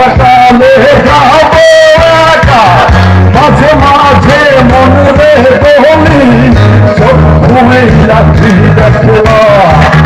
সকালে যাব একা মাঝে মাঝে মনে রে বলি চক্ষু রাখি দেখলাম